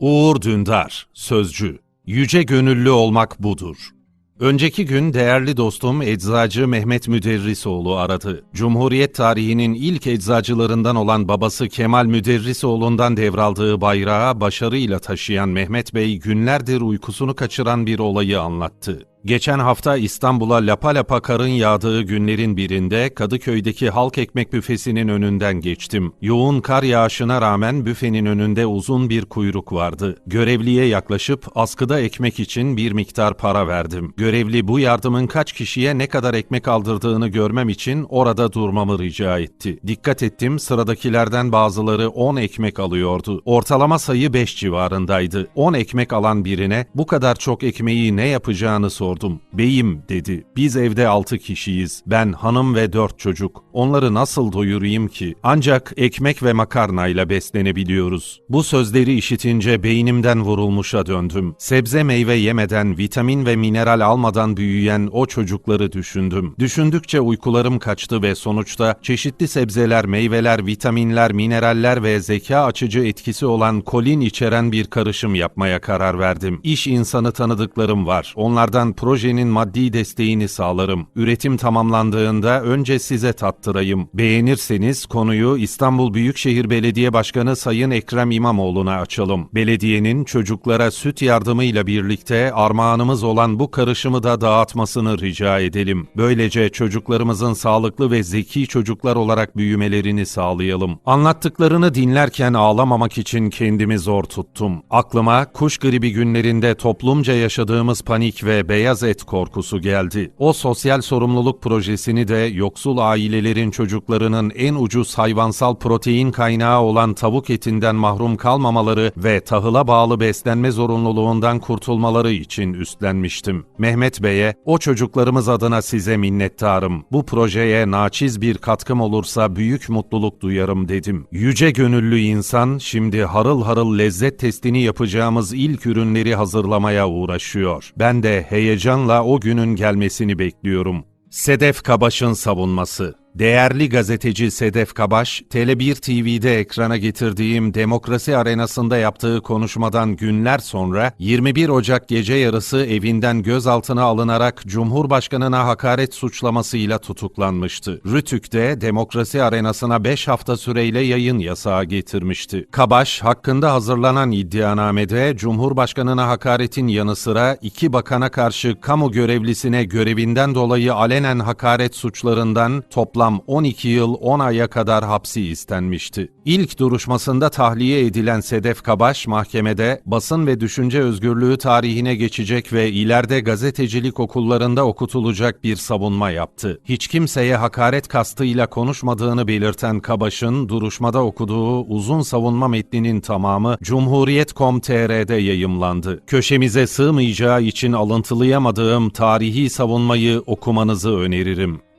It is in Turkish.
Uğur Dündar, Sözcü. Yüce gönüllü olmak budur. Önceki gün değerli dostum eczacı Mehmet Müderrisoğlu aradı. Cumhuriyet tarihinin ilk eczacılarından olan babası Kemal Müderrisoğlu'ndan devraldığı bayrağı başarıyla taşıyan Mehmet Bey günlerdir uykusunu kaçıran bir olayı anlattı. Geçen hafta İstanbul'a lapa lapa karın yağdığı günlerin birinde Kadıköy'deki halk ekmek büfesinin önünden geçtim. Yoğun kar yağışına rağmen büfenin önünde uzun bir kuyruk vardı. Görevliye yaklaşıp askıda ekmek için bir miktar para verdim. Görevli bu yardımın kaç kişiye ne kadar ekmek aldırdığını görmem için orada durmamı rica etti. Dikkat ettim sıradakilerden bazıları 10 ekmek alıyordu. Ortalama sayı 5 civarındaydı. 10 ekmek alan birine bu kadar çok ekmeği ne yapacağını sordum. Beyim dedi. Biz evde 6 kişiyiz. Ben hanım ve 4 çocuk. Onları nasıl doyurayım ki? Ancak ekmek ve makarnayla beslenebiliyoruz. Bu sözleri işitince beynimden vurulmuşa döndüm. Sebze meyve yemeden, vitamin ve mineral almadan büyüyen o çocukları düşündüm. Düşündükçe uykularım kaçtı ve sonuçta çeşitli sebzeler, meyveler, vitaminler, mineraller ve zeka açıcı etkisi olan kolin içeren bir karışım yapmaya karar verdim. İş insanı tanıdıklarım var. Onlardan projenin maddi desteğini sağlarım. Üretim tamamlandığında önce size tattırayım. Beğenirseniz konuyu İstanbul Büyükşehir Belediye Başkanı Sayın Ekrem İmamoğlu'na açalım. Belediyenin çocuklara süt yardımıyla birlikte armağanımız olan bu karışımı da dağıtmasını rica edelim. Böylece çocuklarımızın sağlıklı ve zeki çocuklar olarak büyümelerini sağlayalım. Anlattıklarını dinlerken ağlamamak için kendimi zor tuttum. Aklıma kuş gribi günlerinde toplumca yaşadığımız panik ve beyaz et korkusu geldi. O sosyal sorumluluk projesini de yoksul ailelerin çocuklarının en ucuz hayvansal protein kaynağı olan tavuk etinden mahrum kalmamaları ve tahıla bağlı beslenme zorunluluğundan kurtulmaları için üstlenmiştim. Mehmet Bey'e o çocuklarımız adına size minnettarım. Bu projeye naçiz bir katkım olursa büyük mutluluk duyarım dedim. Yüce gönüllü insan şimdi harıl harıl lezzet testini yapacağımız ilk ürünleri hazırlamaya uğraşıyor. Ben de heyecanla o günün gelmesini bekliyorum. Sedef Kabaş'ın savunması Değerli gazeteci Sedef Kabaş, Tele1 TV'de ekrana getirdiğim demokrasi arenasında yaptığı konuşmadan günler sonra 21 Ocak gece yarısı evinden gözaltına alınarak Cumhurbaşkanına hakaret suçlamasıyla tutuklanmıştı. Rütük'te demokrasi arenasına 5 hafta süreyle yayın yasağı getirmişti. Kabaş, hakkında hazırlanan iddianamede Cumhurbaşkanına hakaretin yanı sıra iki bakana karşı kamu görevlisine görevinden dolayı alenen hakaret suçlarından toplam 12 yıl 10 aya kadar hapsi istenmişti. İlk duruşmasında tahliye edilen Sedef Kabaş mahkemede basın ve düşünce özgürlüğü tarihine geçecek ve ileride gazetecilik okullarında okutulacak bir savunma yaptı. Hiç kimseye hakaret kastıyla konuşmadığını belirten Kabaş'ın duruşmada okuduğu uzun savunma metninin tamamı Cumhuriyet.com.tr'de yayımlandı. Köşemize sığmayacağı için alıntılayamadığım tarihi savunmayı okumanızı öneririm.